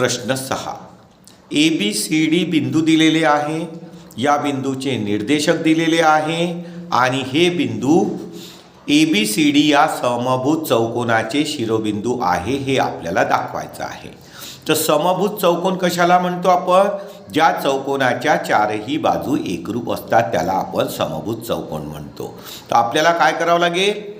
प्रश्न सहा. ए B C D बिंदू दिलेले आहे. या बिंदूचे निर्देशक दिलेले आहे. आणि हे बिंदू ए बी सी डी या समभूत चौकोनाचे शिरोबिंदू आहे हे आपल्याला दाखवायचं आहे. तर समभूत चौकोन कशाला म्हणतो आपण? ज्या चौकोनाच्या चारही बाजू एकरूप असतात त्याला आपण समभूत चौकोन म्हणतो. तर आपल्याला काय करावं लागेल?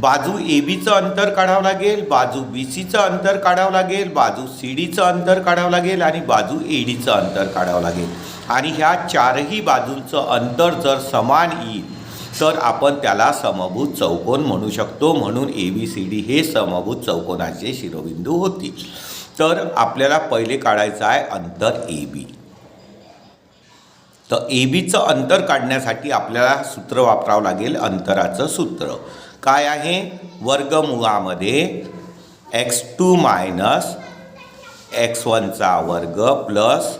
बाजू ए बीचं अंतर काढावं लागेल बाजू बी सीचं अंतर काढावं लागेल बाजू सी डीचं अंतर काढावं लागेल आणि बाजू ए डीचं अंतर काढावं लागेल. आणि ह्या चारही बाजूंचं अंतर जर समान येईल तर आपण त्याला समभूत चौकोन म्हणू शकतो. म्हणून ए बी सी डी हे समभूत चौकोनाचे शिरोबिंदू होतील. तर आपल्याला पहिले काढायचं आहे अंतर ए बी तर ए बीचं अंतर काढण्यासाठी आपल्याला सूत्र वापरावं लागेल अंतराचं सूत्र. काय आहे? वर्गमुळामध्ये एक्स टू मायनस एक्स वनचा वर्ग plus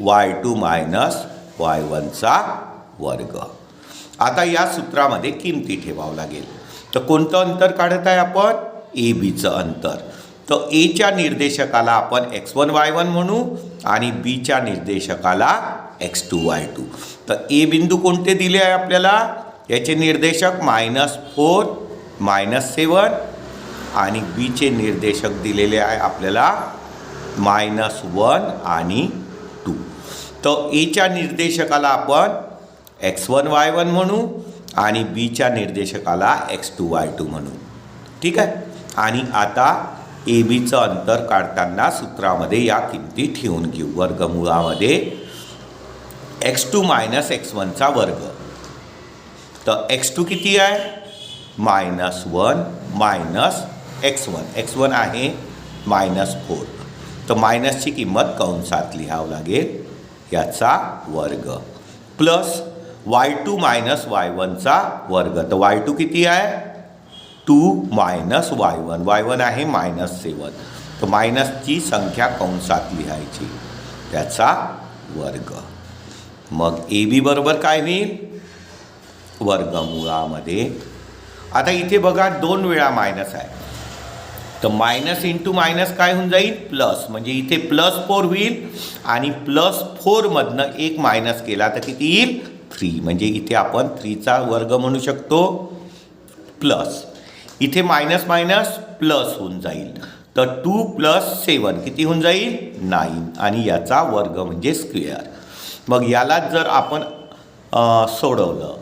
Y two minus Y वनचा वर्ग. आता या सूत्रामध्ये किमती ठेवावं लागेल. तर कोणतं अंतर काढत आहे आपण? ए बीचं अंतर. तर एच्या निर्देशकाला आपण एक्स वन वाय वन म्हणू आणि बीच्या निर्देशकाला एक्स टू वाय टू. तर ए बिंदू कोणते दिले आहे आपल्याला? याचे निर्देशक मायनस फोर मायनस सेवन आणि बीचे निर्देशक दिलेले आहे आपल्याला मायनस वन आणि टू. तर एच्या निर्देशकाला आपण एक्स वन वाय वन म्हणू आणि बीच्या निर्देशकाला एक्स टू वाय टू म्हणू. ठीक आहे? आणि आता ए बीचं अंतर काढताना सूत्रामध्ये या किमती ठेवून घेऊ. वर्गमुळामध्ये एक्स टू मायनस एक्स वनचा वर्ग. तर एक्स टू किती आहे? Minus one minus X one X one आहे मायनस फोर तर मायनसची किंमत कंसात लिहावं लागेल याचा वर्ग. Plus Y two minus Y वनचा वर्ग. तर वाय टू किती आहे? Two minus Y one Y one आहे मायनस सेवन तर मायनसची संख्या कंसात लिहायची त्याचा वर्ग. मग ए बी बरोबर काय होईल? वर्गमुळामध्ये. आता इथे बघा दोन वेळा मायनस आहे. तर मायनस इंटू मायनस काय होऊन जाईल? प्लस म्हणजे इथे प्लस फोर होईल आणि प्लस फोरमधनं एक मायनस केला तर किती येईल? थ्री म्हणजे इथे आपण थ्रीचा वर्ग म्हणू शकतो. प्लस इथे मायनस मायनस प्लस होऊन जाईल. तर टू प्लस सेवन किती होऊन जाईल? नाईन आणि याचा वर्ग म्हणजे स्क्वेअर मग यालाच जर आपण सोडवलं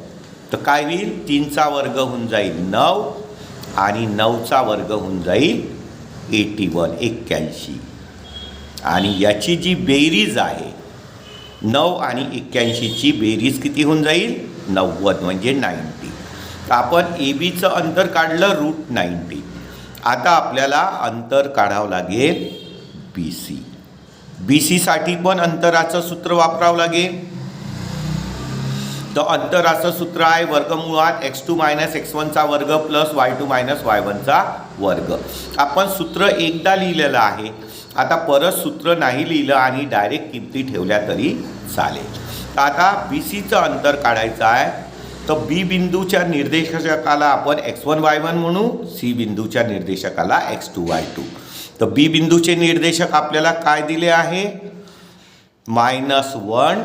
तर काय होईल? तीनचा वर्ग होऊन जाईल नऊ आणि नऊचा वर्ग होऊन जाईल एटी वन एक्क्याऐंशी. आणि याची जी बेरीज आहे नऊ आणि एक्क्याऐंशीची बेरीज किती होऊन जाईल? नव्वद म्हणजे नाईंटी तर आपण ए बीचं अंतर काढलं रूट नाईंटी आता आपल्याला अंतर काढावं लागेल बी सी. बी सीसाठी पण अंतराचं सूत्र वापरावं लागेल. तर अंतराचं सूत्र आहे वर्गमुळात एक्स टू मायनस एक्स वनचा वर्ग plus Y two minus Y वनचा वर्ग. आपण सूत्र एकदा लिहिलेलं आहे. आता परत सूत्र नाही लिहिलं आणि डायरेक्ट किमती ठेवल्या तरी चालेल. तर आता बी सीचं अंतर काढायचं आहे. तर बी बिंदूच्या निर्देशकाला आपण एक्स वन वाय वन म्हणू. सी बिंदूच्या निर्देशकाला एक्स टू वाय टू. तर बी बिंदूचे निर्देशक आपल्याला काय दिले आहे? मायनस वन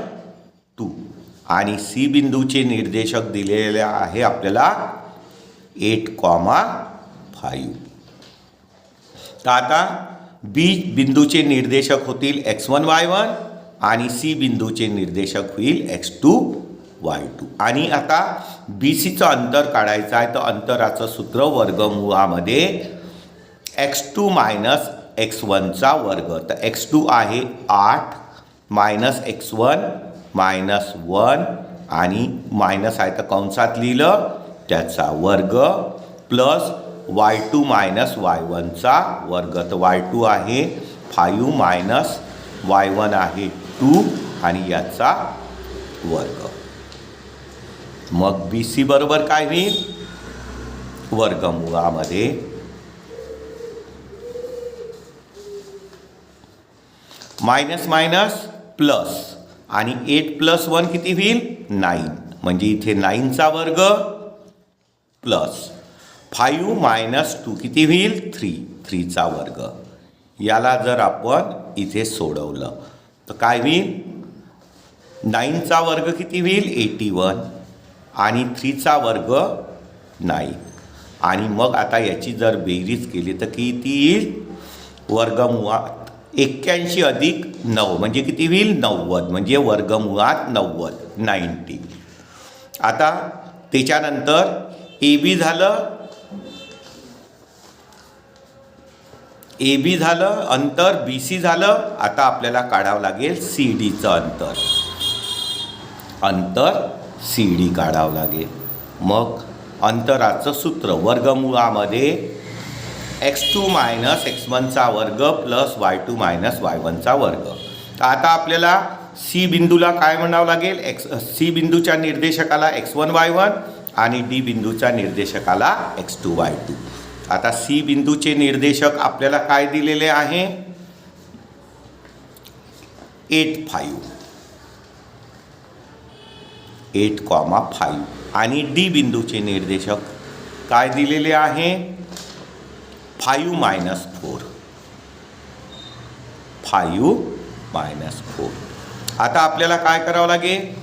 आणि सी बिंदूचे निर्देशक दिलेले आहे आपल्याला एट कॉमा फाईव्ह तर आता बी बिंदूचे निर्देशक होतील एक्स वन वाय वन आणि सी बिंदूचे निर्देशक होईल एक्स टू वाय टू आणि आता बी सीचं अंतर काढायचं आहे तर अंतराचं सूत्र वर्गमुळामध्ये एक्स टू मायनस एक्स वनचा वर्ग. तर एक्स टू आहे आठ minus X one minus one आणि मायनस आहे तर कंसात लिहिलं त्याचा वर्ग plus Y two minus Y वनचा वर्ग. तर वाय टू आहे फायू मायनस वाय वन आहे टू आणि याचा वर्ग. मग बी सी बरोबर काय होईल? वर्गमुळामध्ये मायनस मायनस प्लस. आणि एट प्लस वन किती होईल? नाईन म्हणजे इथे नाईनचा वर्ग प्लस फाईव्ह मायनस टू किती होईल? थ्री थ्रीचा वर्ग. याला जर आपण इथे सोडवलं तर काय होईल? नाईनचा वर्ग किती होईल? एटी वन आणि थ्रीचा वर्ग नाईन आणि मग आता याची जर बेरीज केली तर किती येईल? वर्गमुळात एक्क्याऐंशी अधिक नऊ म्हणजे किती होईल? नव्वद म्हणजे वर्गमुळात नव्वद नाईन्टी. आता त्याच्यानंतर ए बी झालं ए बी झालं अंतर बी सी झालं आता आपल्याला काढावं लागेल सी डीचं अंतर. अंतर सी डी काढावं लागेल. मग अंतराचं सूत्र वर्गमुळामध्ये एक्स टू मायनस एक्स वनचा वर्ग plus Y two minus Y वनचा वर्ग. तर आता आपल्याला सी बिंदूला काय म्हणावं लागेल? एक्स सी बिंदूच्या निर्देशकाला एक्स वन वाय वन आणि डी बिंदूच्या निर्देशकाला एक्स टू वाय टू आता सी बिंदूचे निर्देशक आपल्याला काय दिलेले आहे? Eight five eight comma five आणि डी बिंदूचे निर्देशक काय दिलेले आहे? Five minus four. Five minus four. आता आपल्याला काय करावं लागेल?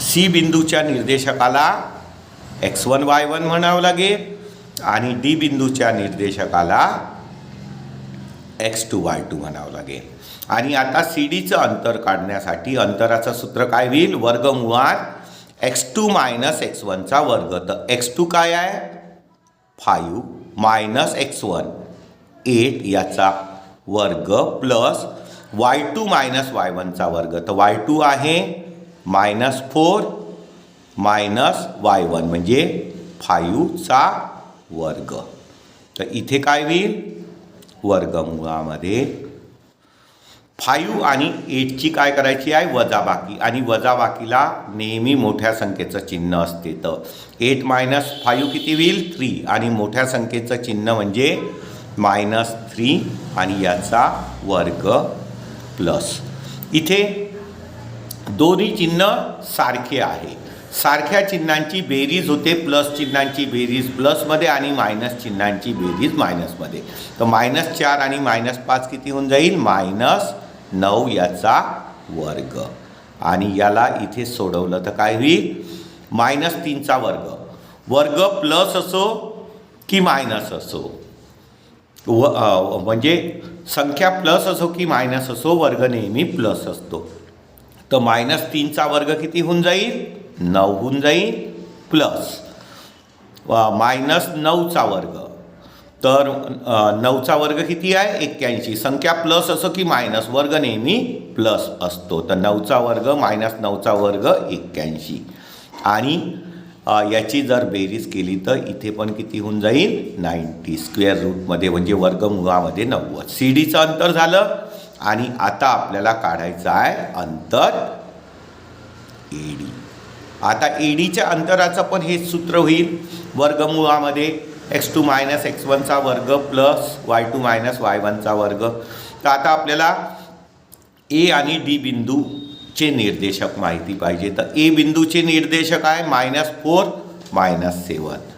सी बिंदूच्या निर्देशकाला एक्स वन वाय वन म्हणावं लागेल आणि डी बिंदूच्या निर्देशकाला एक्स टू वाय टू म्हणावं लागेल. आणि आता सी डीचं अंतर काढण्यासाठी अंतराचं सूत्र काय होईल? वर्गमुळात एक्स टू मायनस एक्स वनचा वर्ग. तर एक्स टू काय आहे? Five minus X one. Eight याचा वर्ग plus Y two minus Y वनचा वर्ग. तर वाय टू आहे minus four minus Y one म्हणजे फायूचा वर्ग. तर इथे काय होईल? वर्गमुळामध्ये फाईव्ह आणि एटची काय करायची आहे? वजाबाकी. आणि वजाबाकीला नेहमी मोठ्या संख्येचं चिन्ह असते तर. एट मायनस फाईव्ह किती होईल? थ्री. आणि मोठ्या संख्येचं चिन्ह म्हणजे मायनस थ्री आणि याचा वर्ग प्लस. इथे दोन्ही चिन्ह सारखे आहे. सारख्या चिन्हांची बेरीज होते प्लस चिन्हांची बेरीज प्लसमध्ये आणि मायनस चिन्हांची बेरीज मायनसमध्ये. तर मायनस चार आणि मायनस पाच किती होऊन जाईल? मायनस नऊ याचा वर्ग. आणि याला इथे सोडवलं तर काय होईल? मायनस तीनचा वर्ग. वर्ग प्लस असो की मायनस असो? व म्हणजे संख्या प्लस असो की मायनस असो वर्ग नेहमी प्लस असतो. तर मायनस तीनचा वर्ग किती होऊन जाईल? नऊ होऊन जाईल प्लस. मायनस नऊचा वर्ग. तर नऊचा वर्ग किती आहे? एक्क्याऐंशी. संख्या प्लस असो की मायनस वर्ग नेहमी प्लस असतो. तर नऊचा वर्ग मायनस नऊचा वर्ग एक्क्याऐंशी. आणि याची जर बेरीज केली तर इथे पण किती होऊन जाईल? नाईन्टी स्क्वेअर रूटमध्ये म्हणजे वर्गमुळामध्ये नव्वद. सी डीचं अंतर झालं. आणि आता आपल्याला काढायचं आहे अंतर ए डी आता ए डीच्या अंतराचं पण हेच सूत्र होईल. वर्गमुळामध्ये एक्स टू मायनस एक्स वनचा वर्ग plus Y two minus Y वनचा वर्ग. तर आता आपल्याला ए आणि डी बिंदूचे निर्देशक माहिती पाहिजे. तर ए बिंदूचे निर्देशक आहे minus four minus seven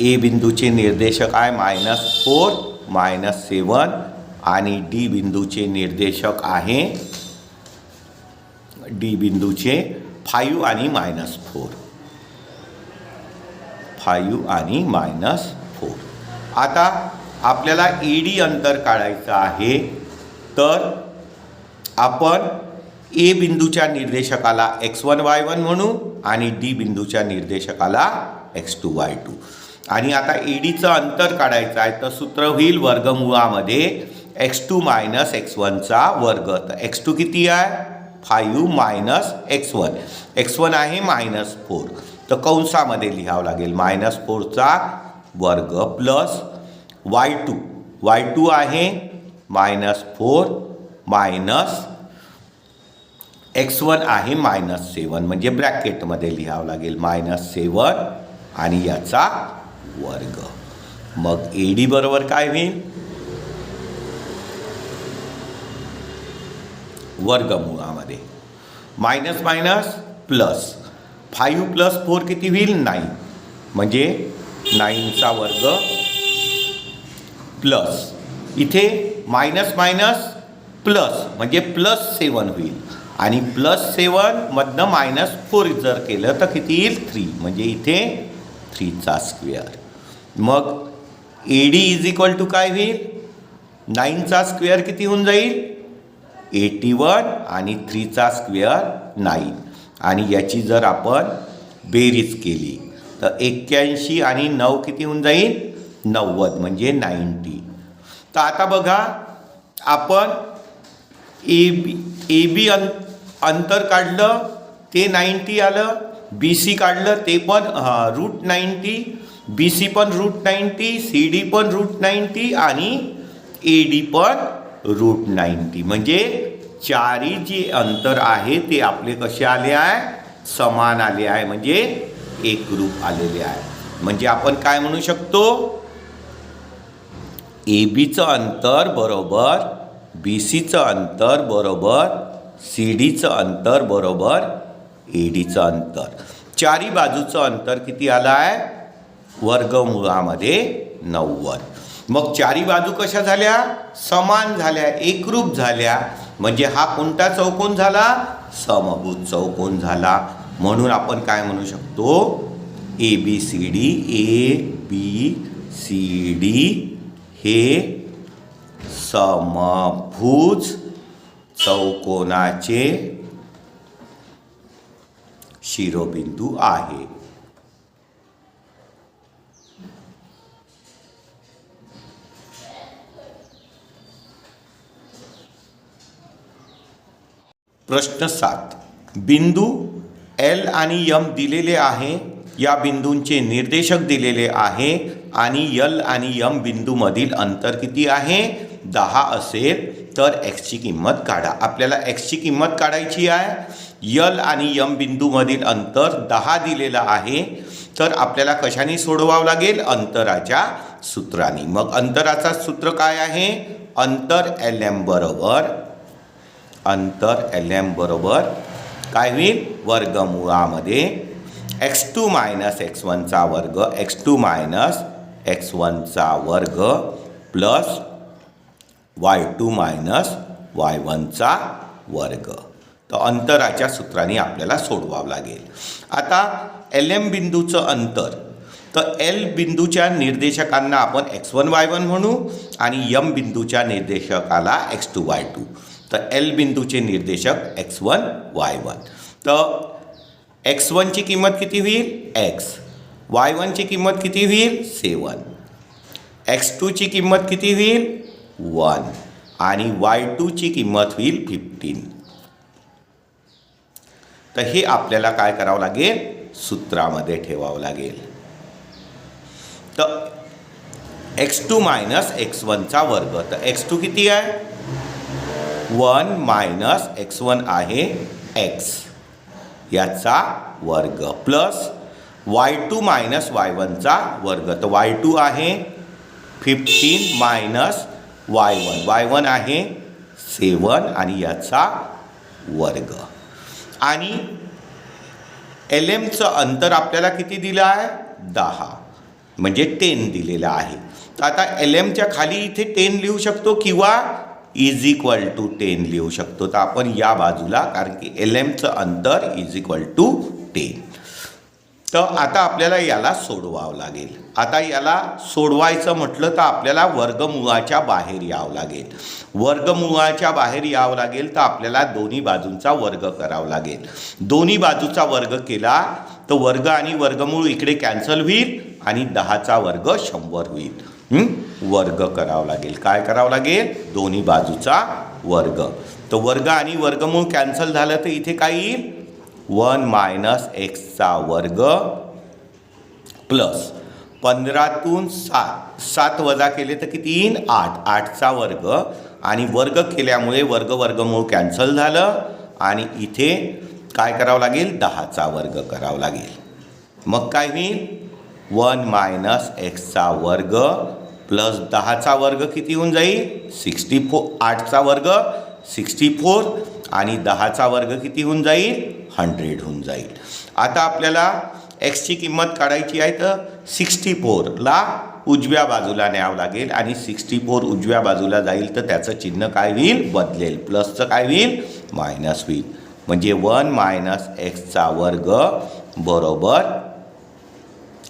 A बिंदूचे निर्देशक आहे मायनस फोर मायनस सेवन आणि डी बिंदूचे निर्देशक आहे डी बिंदूचे फाईव्ह आणि मायनस फोर फाईव्ह आणि मायनस फोर. आता आपल्याला ए डी अंतर काढायचं आहे तर आपण ए बिंदूच्या निर्देशकाला एक्स वन वाय वन म्हणू आणि डी बिंदूच्या निर्देशकाला एक्स टू वाय टू आणि आता ए डीचं अंतर काढायचं आहे तर सूत्र होईल वर्गमुळामध्ये एक्स टू मायनस एक्स वनचा वर्ग. तर एक्स टू किती आहे? Five minus X one X one आहे मायनस फोर. तर कंसामध्ये लिहावं लागेल. मायनस फोरचा वर्ग plus Y two. Y two आहे minus four minus X one आहे मायनस सेवन. म्हणजे ब्रॅकेटमध्ये लिहावं लागेल मायनस सेवन आणि याचा वर्ग. मग ए डी बरोबर काय होईल? वर्गमुळामध्ये. Minus minus plus. Five plus four किती होईल? नाईन. म्हणजे नाईनचा वर्ग प्लस. इथे मायनस मायनस प्लस म्हणजे प्लस सेवन होईल. आणि प्लस सेवनमधनं मायनस फोर जर केलं तर किती येईल? थ्री. म्हणजे इथे थ्रीचा स्क्वेअर. मग A D is equal to काय होईल? नाईनचा स्क्वेअर किती होऊन जाईल? एटी वन आणि थ्रीचा स्क्वेअर नाईन. आणि याची जर आपण बेरीज केली तर एक्क्याऐंशी आणि नऊ किती होऊन जाईल? नव्वद म्हणजे नाईन्टी. तर आता बघा आपण ए बी ए बी अं अंतर काढलं ते नाईन्टी आलं बी सी काढलं ते पण रूट नाईन्टी बी सी पण रूट नाईन्टी सी डी पण रूट नाईन्टी आणि ए डी पण रूट नाईन्टी. म्हणजे चारी जे अंतर आहे ते आपले कसे आले आहे? समान आले आहे. म्हणजे एकरूप आलेले आहे. म्हणजे आपण काय म्हणू शकतो? ए बीचं अंतर बरोबर बी सीचं अंतर बरोबर सी डीचं अंतर बरोबर ए डीचं अंतर. चारी बाजूचं अंतर किती आलं आहे? वर्गमुळामध्ये नव्वद. मग चारी बाजू कशा झाल्या? समान झाल्या. एकरूप झाल्या. म्हणजे हा कोणता चौकोन झाला समभूत चौकोन झाला. म्हणून आपण काय म्हणू शकतो? A B C D A B C D हे समभुज चौकोनाचे शिरोबिंदू आहे. प्रश्न सात. बिंदू एल आणि यम दिलेले आहे या बिंदूंचे निर्देशक दिलेले आहे आणि यल आणि यम बिंदूमधील अंतर किती आहे? दहा असेल तर एक्सची किंमत काढा. आपल्याला एक्सची किंमत काढायची आहे. यल आणि यम बिंदूमधील अंतर दहा दिलेलं आहे तर आपल्याला कशाने सोडवावं लागेल? अंतराच्या सूत्राने. मग अंतराचा सूत्र काय आहे? अंतर एल एम बरोबर अंतर एल एम बरोबर काय होईल? वर्गमुळामध्ये एक्स टू मायनस एक्स वनचा वर्ग एक्स टू मायनस एक्स वनचा वर्ग plus Y two minus Y वनचा वर्ग. तर अंतराच्या सूत्राने आपल्याला सोडवावं लागेल. आता एल एम बिंदूचं अंतर. तर एल बिंदूच्या निर्देशकांना आपण एक्स वन वाय वन म्हणू आणि यम बिंदूच्या निर्देशकाला एक्स टू वाय टू तर एल बिंदूचे निर्देशक एक्स वन वाय वन तर एक्स वनची किंमत किती होईल? एक्स वाय वनची किंमत किती होईल? सेवन एक्स टूची किंमत किती होईल? वन आणि वाय टूची किंमत होईल फिफ्टीन तर हे आपल्याला काय करावं लागेल? सूत्रामध्ये ठेवावं लागेल. तर एक्स टू मायनस एक्स वनचा वर्ग. तर एक्स टू किती आहे? वन मायनस एक्स वन आहे एक्स. याचा वर्ग plus y two minus y वनचा वर्ग. तर वाय टू आहे fifteen minus y one. Y one आहे सेवन आणि याचा वर्ग. आणि एल एमचं अंतर आपल्याला किती दिलं आहे? दहा. म्हणजे टेन दिलेलं आहे. तर आता एल एमच्या खाली इथे टेन लिहू शकतो किंवा इज इक्वल टू टेन लिहू शकतो. तर आपण या बाजूला कारण की एल एमचं अंतर इज इक्वल टू टेन तर आता आपल्याला याला सोडवावं लागेल. आता याला सोडवायचं म्हटलं तर आपल्याला वर्गमुळाच्या बाहेर यावं लागेल. वर्गमुळाच्या बाहेर यावं लागेल तर आपल्याला दोन्ही बाजूंचा वर्ग करावा लागेल. दोन्ही बाजूचा वर्ग केला तर वर्ग आणि वर्गमूळ इकडे कॅन्सल होईल आणि दहाचा वर्ग शंभर होईल. वर्ग करावा लागेल. काय करावं लागेल? दोन्ही बाजूचा वर्ग. तर वर्ग आणि वर्गमूळ कॅन्सल झालं तर इथे काय येईल? वन मायनस एक्सचा वर्ग प्लस पंधरातून सात. सात वजा केले तर किती येईल? आठ. आठचा वर्ग. आणि वर्ग केल्यामुळे वर्ग वर्गमूळ कॅन्सल झालं. आणि इथे काय करावं लागेल? दहाचा वर्ग करावा लागेल. मग काय होईल? वन मायनस एक्सचा वर्ग प्लस दहाचा वर्ग किती होऊन जाईल? सिक्स्टी फोर आठचा वर्ग सिक्स्टी फोर आणि दहाचा वर्ग किती होऊन जाईल? हंड्रेड होऊन जाईल. आता आपल्याला एक्सची किंमत काढायची आहे तर सिक्स्टी फोरला उजव्या बाजूला न्यावं लागेल आणि सिक्स्टी फोर उजव्या बाजूला जाईल तर त्याचं चिन्ह काय होईल? बदलेल. प्लसचं काय होईल? मायनस होईल. म्हणजे वन मायनस एक्सचा वर्ग बरोबर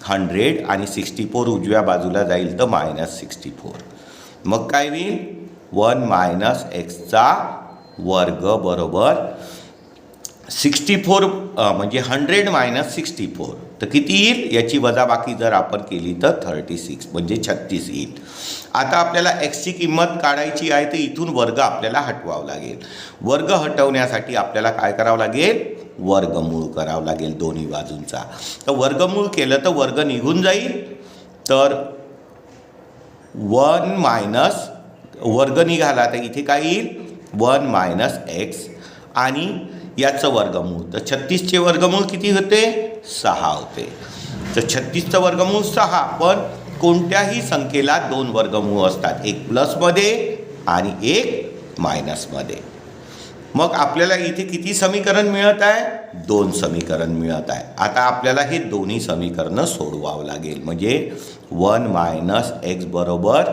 हंड्रेड आणि सिक्स्टी फोर उजव्या बाजूला जाईल तर मायनस सिक्स्टी फोर. मग काय होईल? वन मायनस एक्सचा वर्ग बरोबर सिक्स्टी फोर म्हणजे हंड्रेड मायनस सिक्स्टी फोर. तर किती येईल? याची वजाबाकी जर आपण केली तर थर्टी सिक्स म्हणजे छत्तीस येईल. आता आपल्याला एक्सची किंमत काढायची आहे तर इथून वर्ग आपल्याला हटवावं लागेल. वर्ग हटवण्यासाठी आपल्याला काय करावं लागेल? वर्गमूळ करावं लागेल दोन्ही बाजूंचा. तर वर्गमूळ केलं तर वर्ग निघून जाईल. तर वन मायनस वर्ग निघाला तर इथे काय येईल? One minus x. आणि याचं वर्गमूळ तर छत्तीसचे वर्गमूळ किती होते? सहा होते. तर छत्तीसचं वर्गमूळ सहा पण कोणत्याही संख्येला दोन वर्गमूळ असतात. एक प्लसमध्ये आणि एक मायनसमध्ये मग आपल्याला इथे किती समीकरण मिळत आहे? दोन समीकरण मिळत आहे. आता आपल्याला हे दोन्ही समीकरणं सोडवावं लागेल. म्हणजे वन मायनस एक्स बरोबर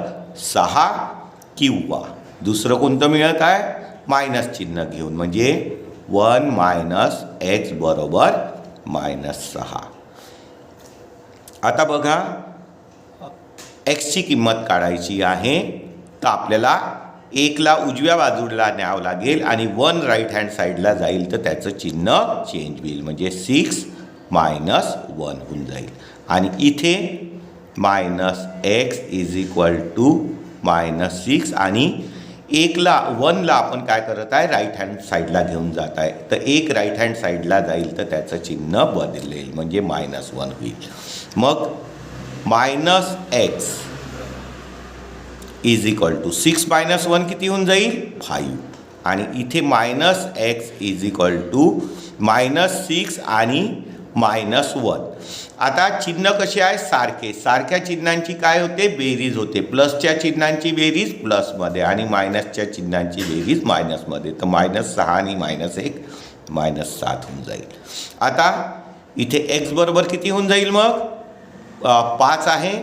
सहा किंवा. दुसरं कोणतं मिळत आहे? मायनस चिन्ह घेऊन. म्हणजे वन मायनस एक्स बरोबर मायनस सहा. आता बघा एक्सची किंमत काढायची आहे. तर आपल्याला एकला उजव्या बाजूला न्यावं लागेल आणि वन राईट हँड साईडला जाईल तर त्याचं चिन्ह चेंज होईल. म्हणजे सिक्स मायनस वन होऊन जाईल. आणि इथे minus x is equal to minus six आणि एकला वनला आपण काय करत आहे? राईट हँड साईडला घेऊन जात आहे. तर एक राईट हँड साईडला जाईल तर त्याचं चिन्ह बदलेल. म्हणजे मायनस वन होईल. मग minus x is equal to six minus one किती होऊन जाईल? फाईव्ह आणि इथे minus x is equal to minus six आणि मायनस वन आता चिन्ह कसे आहे? सारखे. सारख्या चिन्हांची काय होते? बेरीज होते. प्लसच्या चिन्हांची बेरीज प्लसमध्ये आणि मायनसच्या चिन्हांची बेरीज मायनसमध्ये तर मायनस सहा आणि मायनस एक मायनस सात होऊन जाईल. आता इथे एक्स बरोबर किती होऊन जाईल मग? पाच आहे.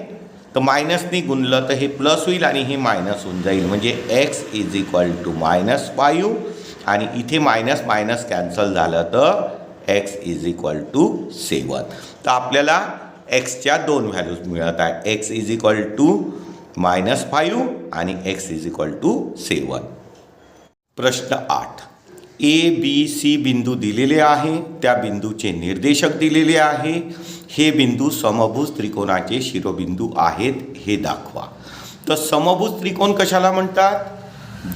तर मायनसनी गुणलं तर हे प्लस होईल आणि हे मायनस होऊन जाईल. म्हणजे x is equal to minus five आणि इथे मायनस मायनस कॅन्सल झालं तर x is equal to seven तर आपल्याला एक्सच्या दोन व्हॅल्यूज मिळत आहे. X is equal to minus five आणि x is equal to seven प्रश्न आठ. ए बी सी बिंदू दिलेले आहे. त्या बिंदूचे निर्देशक दिलेले आहे. हे बिंदू समभुज त्रिकोणाचे शिरोबिंदू आहेत हे दाखवा. तर समभुज त्रिकोण कशाला म्हणतात?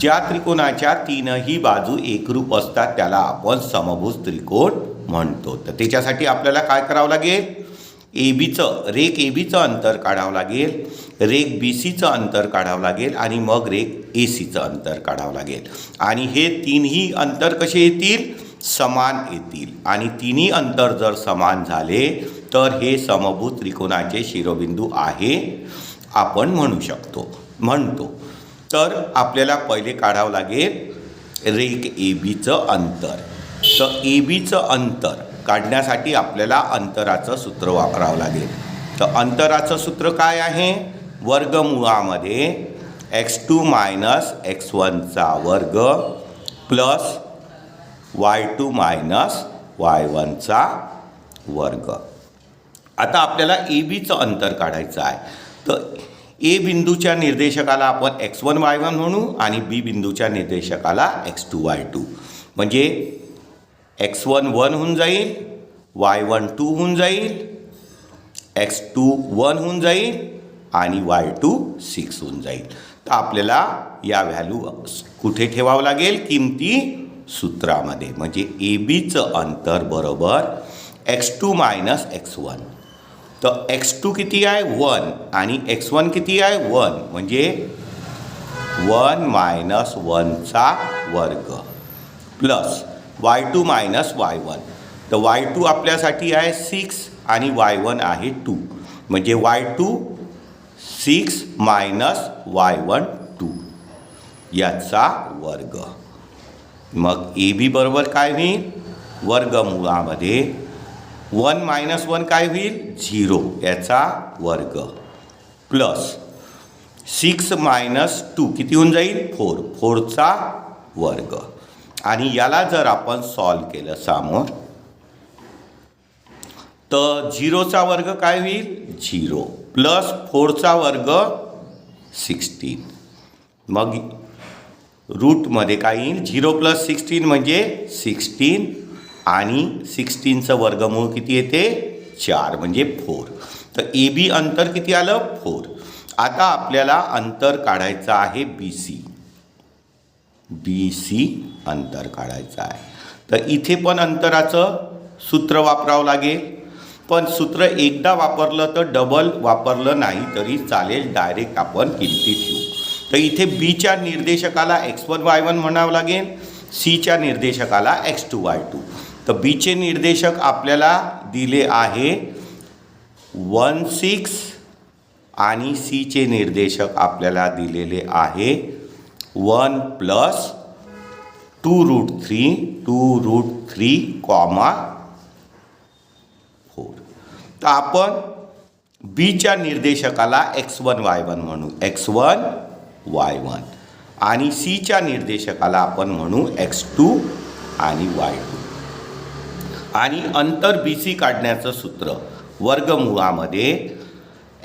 ज्या त्रिकोणाच्या तीनही बाजू एकरूप असतात त्याला आपण समभुज त्रिकोण म्हणतो. तर त्याच्यासाठी आपल्याला काय करावं लागेल? ए बीचं रेक ए बीचं अंतर काढावं लागेल रेक बी सीचं अंतर काढावं लागेल आणि मग रेक ए सीचं अंतर काढावं लागेल. आणि हे तीनही अंतर कसे येतील? समान येतील. आणि तिन्ही अंतर जर समान झाले तर हे समभूत त्रिकोणाचे शिरोबिंदू आहे आपण म्हणू शकतो. म्हणतो. तर आपल्याला पहिले काढावं लागेल रेक ए बीचं अंतर. तर ए बीचं अंतर काढण्यासाठी आपल्याला अंतराचं सूत्र वापरावं लागेल. तर अंतराचं सूत्र काय आहे? वर्गमुळामध्ये एक्स टू मायनस एक्स वनचा वर्ग plus y two minus y वनचा वर्ग. आता आपल्याला ए बीचं अंतर काढायचं आहे. तर ए बिंदूच्या निर्देशकाला आपण एक्स वन वाय वन म्हणू आणि बी बिंदूच्या निर्देशकाला एक्स टू वाय टू. म्हणजे एक्स वन वन होऊन जाईल वाय वन टू होऊन जाईल एक्स टू वन होऊन जाईल आणि वाय टू सिक्स होऊन जाईल. तर आपल्याला या व्हॅल्यू कुठे ठेवावं लागेल? किमती सूत्रामध्ये. म्हणजे ए बीचं अंतर बरोबर x two minus x one तर एक्स टू किती आहे? वन आणि एक्स वन किती आहे? वन म्हणजे वन मायनस वनचा वर्ग. Plus y two minus y one तर वाय टू आपल्यासाठी आहे सिक्स आणि वाय वन आहे टू म्हणजे y two six minus y one two याचा वर्ग. मग ए बी बरोबर काय होईल? वर्गमुळामध्ये. वन मायनस वन काय होईल? झिरो. याचा वर्ग. प्लस सिक्स मायनस टू किती होऊन जाईल? फोर. फोरचा वर्ग. आणि याला जर आपण सॉल्व केलं समोर तर झिरोचा वर्ग काय होईल? झिरो. प्लस फोरचा वर्ग सिक्स्टीन. मग रूटमध्ये काय येईल? झिरो प्लस सिक्स्टीन म्हणजे सिक्स्टीन आणि सिक्स्टीनचं वर्गमूळ किती येते? चार म्हणजे फोर. तर ए बी अंतर किती आलं? फोर. आता आपल्याला अंतर काढायचं आहे बी सी. बी सी अंतर काढायचं आहे. तर इथे पण अंतराचं सूत्र वापरावं लागेल. पण सूत्र एकदा वापरलं तर डबल वापरलं नाही तरी चालेल. डायरेक्ट आपण किमती ठेवू. तर इथे बीच्या निर्देशकाला एक्स वन वाय वन म्हणावं लागेल सीच्या निर्देशकाला एक्स टू वाय टू तर बीचे निर्देशक आपल्याला दिले आहे वन सिक्स आणि सीचे निर्देशक आपल्याला दिलेले आहे one plus two root three two root three comma four तर आपण बीच्या निर्देशकाला एक्स वन वाय वन म्हणू. X one y one. आणि सीच्या निर्देशकाला आपण म्हणू एक्स टू आणि वाय टू. आणि अंतर बी सी काढण्याचं सूत्र वर्गमुळामध्ये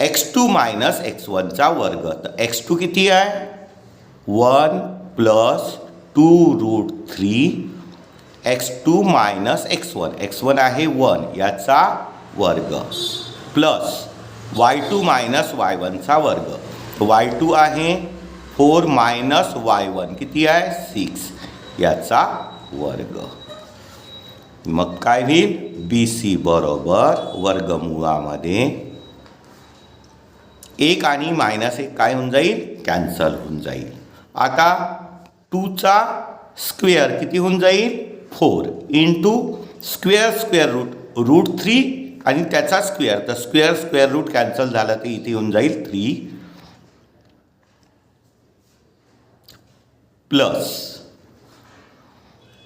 एक्स टू मायनस एक्स वनचा वर्ग. तर एक्स टू किती आहे? One plus two root three x two minus x one. X one आहे वन याचा वर्ग. Plus y two minus y वनचा वर्ग. वाय टू आहे फोर मायनस वाय वन. किती आहे? सिक्स. याचा वर्ग. मग काय होईल? बी सी बरोबर वर्गमुळामध्ये एक आणि मायनस एक काय होऊन जाईल? कॅन्सल होऊन जाईल. आता टूचा स्क्वेअर किती होऊन जाईल? Four into square square root root three आणि त्याचा स्क्वेअर. तर स्क्वेअर स्क्वेअर रूट कॅन्सल झालं तर इथे येऊन जाईल three. Plus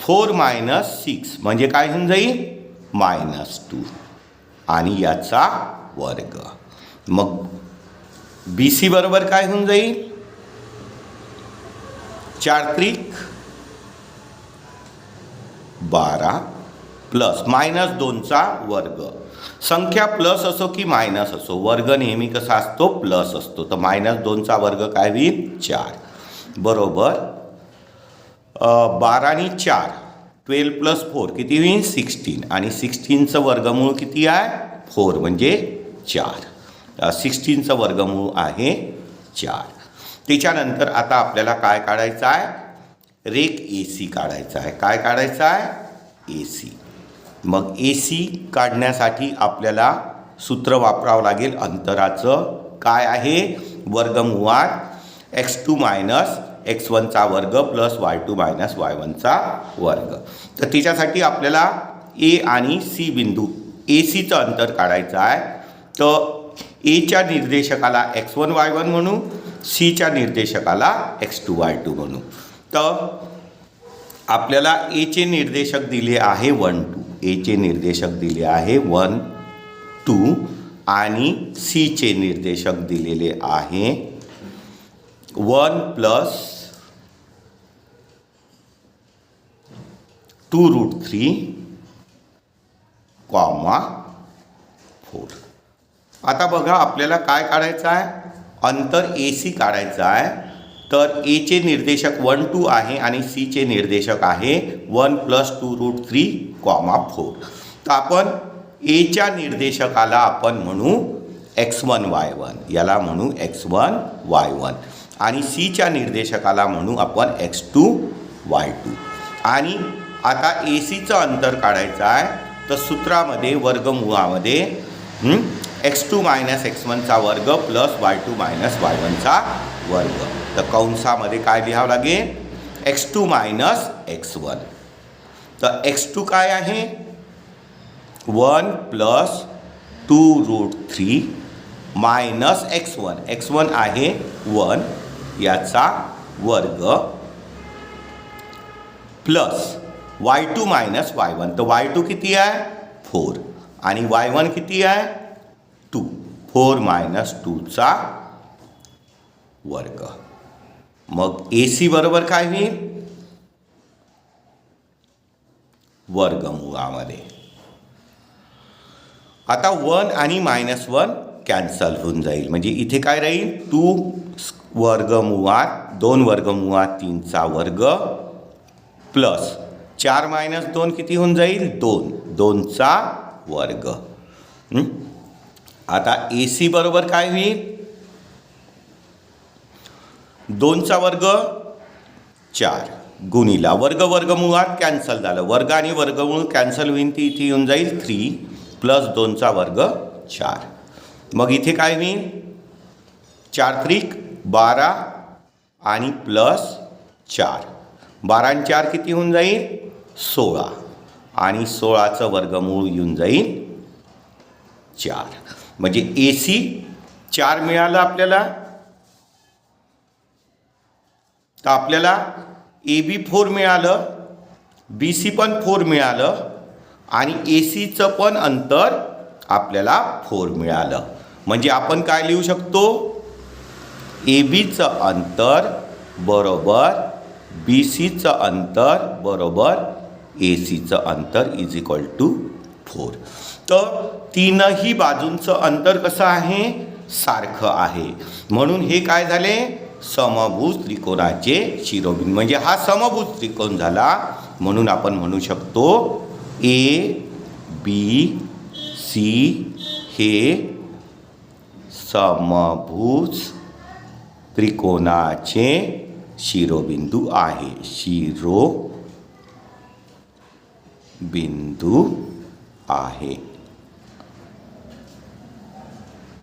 four minus six. म्हणजे काय होऊन जाईल मायनस टू. आणि याचा वर्ग. मग बी सी बरोबर काय होऊन जाईल चार त्रिक बारा प्लस मायनस दोनचा वर्ग. संख्या प्लस असो की मायनस असो वर्ग नेहमी कसा असतो? प्लस असतो. तर मायनस दोनचा वर्ग काय होईल? चार. बरोबर? बाराने चार. ट्वेल्व प्लस फोर किती होईल सिक्स्टीन आणि सिक्स्टीनचं वर्गमूळ किती आहे? फोर म्हणजे चार. सिक्स्टीनचं वर्गमूळ आहे चार. त्याच्यानंतर आता आपल्याला काय काढायचं आहे? रेक ए सी काढायचा आहे. काय काढायचं आहे? ए सी मग ए सी काढण्यासाठी आपल्याला सूत्र वापरावं लागेल. अंतराचं काय आहे? वर्गमुळात एक्स टू मायनस एक्स वनचा वर्ग plus y two minus y वनचा वर्ग. तर तिच्यासाठी आपल्याला ए आणि सी बिंदू ए सीचं अंतर काढायचं आहे. तर एच्या निर्देशकाला एक्स वन वाय वन म्हणू सीच्या निर्देशकाला एक्स टू वाय टू म्हणू. तर आपल्याला एचे निर्देशक दिले आहे वन टू एचे निर्देशक दिले आहे वन टू आणि सीचे निर्देशक दिलेले आहे one plus two root three comma four. आता बघा आपल्याला काय काढायचं आहे? अंतर ए सी काढायचं आहे. तर एचे निर्देशक वन टू आहे आणि सीचे निर्देशक आहे one plus two root three comma four. तर आपण एच्या निर्देशकाला आपण म्हणू एक्स वन वाय वन याला म्हणू एक्स वन वाय वन आणि सीच्या निर्देशकाला म्हणू आपण एक्स टू वाय टू आणि आता ए सीचं अंतर काढायचं आहे तर सूत्रामध्ये वर्गमुळामध्ये एक्स टू मायनस एक्स वनचा वर्ग plus y two minus y वनचा वर्ग. तर कंसामध्ये काय लिहावं लागेल? X two minus x one तर एक्स टू काय आहे? One plus two root three minus x one x one आहे वन याचा वर्ग plus y two minus y one. तर वाय टू किती आहे? फोर. आणि वाय वन किती आहे? टू. फोर मायनस टूचा वर्ग. मग ए सी बरोबर काय होईल? वर्गमुळामध्ये. आता वन आणि मायनस वन कॅन्सल होऊन जाईल. म्हणजे इथे काय राहील? टू वर्गमुळात दोन वर्गमुळात तीनचा वर्ग प्लस चार मायनस दोन किती होऊन जाईल? दोन. दोनचा वर्ग. आता ए सी बरोबर काय होईल? दोनचा वर्ग चार. गुणीला वर्ग वर्ग मुळात कॅन्सल झालं. वर्ग आणि वर्गमूळ कॅन्सल होईल ती इथे येऊन जाईल थ्री प्लस दोनचा वर्ग चार. मग इथे काय होईल चार त्रिक बारा आणि प्लस चार. बारा आणि चार किती होऊन जाईल? सोळा. आणि सोळाचं वर्गमूळ येऊन जाईल चार. म्हणजे ए सी चार मिळालं आपल्याला? तर आपल्याला ए बी फोर मिळालं बी सी पण फोर मिळालं आणि ए सीचं पण अंतर आपल्याला फोर मिळालं. म्हणजे आपण काय लिहू शकतो? ए बीचं अंतर बरोबर बी सीचं अंतर बरोबर ए सीचं अंतर इज इक्वल टू फोर तर तीनही बाजूंचं अंतर कसं आहे? सारखं आहे. म्हणून हे काय झाले? समभुज त्रिकोणाचे शिरोबिंदू म्हणजे हा समभुज त्रिकोण झाला. म्हणून आपण म्हणू शकतो ए बी सी हे समभुज त्रिकोणाचे शिरोबिंदू आहे. शिरो बिंदू आहे.